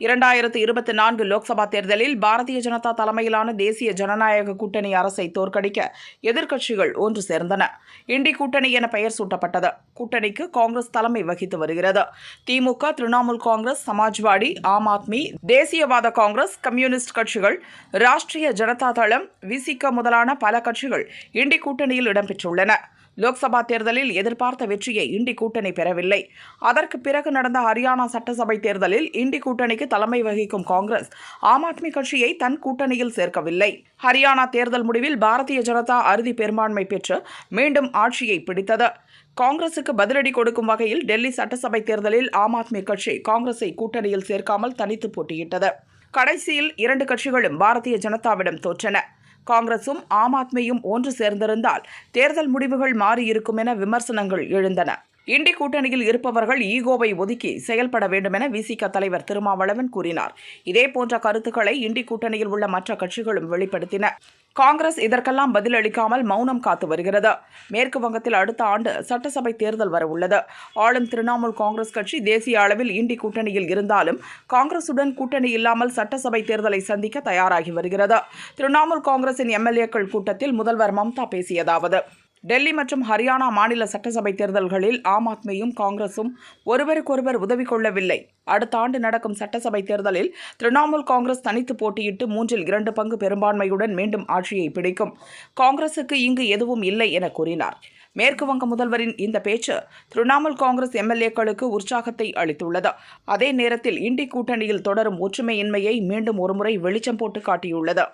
இரண்டாயிரத்து இருபத்தி நான்கு லோக்சபா தேர்தலில் பாரதிய ஜனதா தலைமையிலான தேசிய ஜனநாயக கூட்டணி அரசை தோற்கடிக்க எதிர்க்கட்சிகள் ஒன்று சேர்ந்தன. இண்டி கூட்டணி என பெயர் சூட்டப்பட்டது. கூட்டணிக்கு காங்கிரஸ் தலைமை வகித்து வருகிறது. திமுக திரிணாமுல் காங்கிரஸ் சமாஜ்வாடி ஆம் ஆத்மி தேசியவாத காங்கிரஸ் கம்யூனிஸ்ட் கட்சிகள் ராஷ்டிரிய ஜனதா தளம் விசிக முதலான பல கட்சிகள் இண்டி கூட்டணியில் இடம்பெற்றுள்ளன. லோக்சபா தேர்தலில் எதிர்பார்த்த வெற்றியை இண்டி கூட்டணி பெறவில்லை. அதற்கு பிறகு நடந்த ஹரியானா சட்டசபை தேர்தலில் இண்டி கூட்டணிக்கு தலைமை வகிக்கும் காங்கிரஸ் ஆம் ஆத்மி கட்சியை தன் கூட்டணியில் சேர்க்கவில்லை. ஹரியானா தேர்தல் முடிவில் பாரதிய ஜனதா அறுதி பெரும்பான்மை பெற்று மீண்டும் ஆட்சியை பிடித்தது. காங்கிரசுக்கு பதிலடி கொடுக்கும் வகையில் டெல்லி சட்டசபை தேர்தலில் ஆம் ஆத்மி கட்சி காங்கிரஸை கூட்டணியில் சேர்க்காமல் தனித்து போட்டியிட்டது. கடைசியில் இரண்டு கட்சிகளும் பாரதிய ஜனதாவிடம் தோற்றன. காங்கிரசும் ஆம் ஆத்மியும் ஒன்று சேர்ந்திருந்தால் தேர்தல் முடிவுகள் மாறியிருக்கும் என விமர்சனங்கள் எழுந்தன. இண்டி கூட்டணியில் இருப்பவர்கள் ஈகோவை ஒதுக்கி செயல்பட வேண்டும் என விசிக தலைவர் திருமாவளவன் கூறினார். இதேபோன்ற கருத்துக்களை இண்டி கூட்டணியில் உள்ள மற்ற கட்சிகளும் வெளிப்படுத்தின. காங்கிரஸ் இதற்கெல்லாம் பதிலளிக்காமல் மௌனம் காத்து வருகிறது. மேற்கு வங்கத்தில் அடுத்த ஆண்டு சட்டசபை தேர்தல் வரவுள்ளது ஆளும் திரிணாமுல் காங்கிரஸ் கட்சி தேசிய அளவில் இண்டி கூட்டணியில் இருந்தாலும் காங்கிரசுடன் கூட்டணி இல்லாமல் சட்டசபை தேர்தலை சந்திக்க தயாராகி வருகிறது. திரிணாமுல் காங்கிரசின் எம்எல்ஏக்கள் கூட்டத்தில் முதல்வர் மம்தா பேசியதாவது டெல்லி மற்றும் ஹரியானா மாநில சட்டசபை தேர்தல்களில் ஆம் ஆத்மியும் காங்கிரஸும் ஒருவருக்கொருவர் உதவி கொள்ளவில்லை. அடுத்த ஆண்டு நடக்கும் சட்டசபை தேர்தலில் திரிணாமுல் காங்கிரஸ் தனித்து போட்டியிட்டு மூன்றில் இரண்டு பங்கு பெரும்பான்மையுடன் மீண்டும் ஆட்சியை பிடிக்கும். காங்கிரசுக்கு இங்கு எதுவும் இல்லை என கூறினார். மேற்கு வங்க முதல்வரின் இந்த பேச்சு திரிணாமுல் காங்கிரஸ் எம்எல்ஏக்களுக்கு உற்சாகத்தை அளித்துள்ளது. அதே நேரத்தில் இண்டி கூட்டணியில் தொடரும் ஒற்றுமையின்மையை மீண்டும் ஒருமுறை வெளிச்சம் போட்டு காட்டியுள்ளது.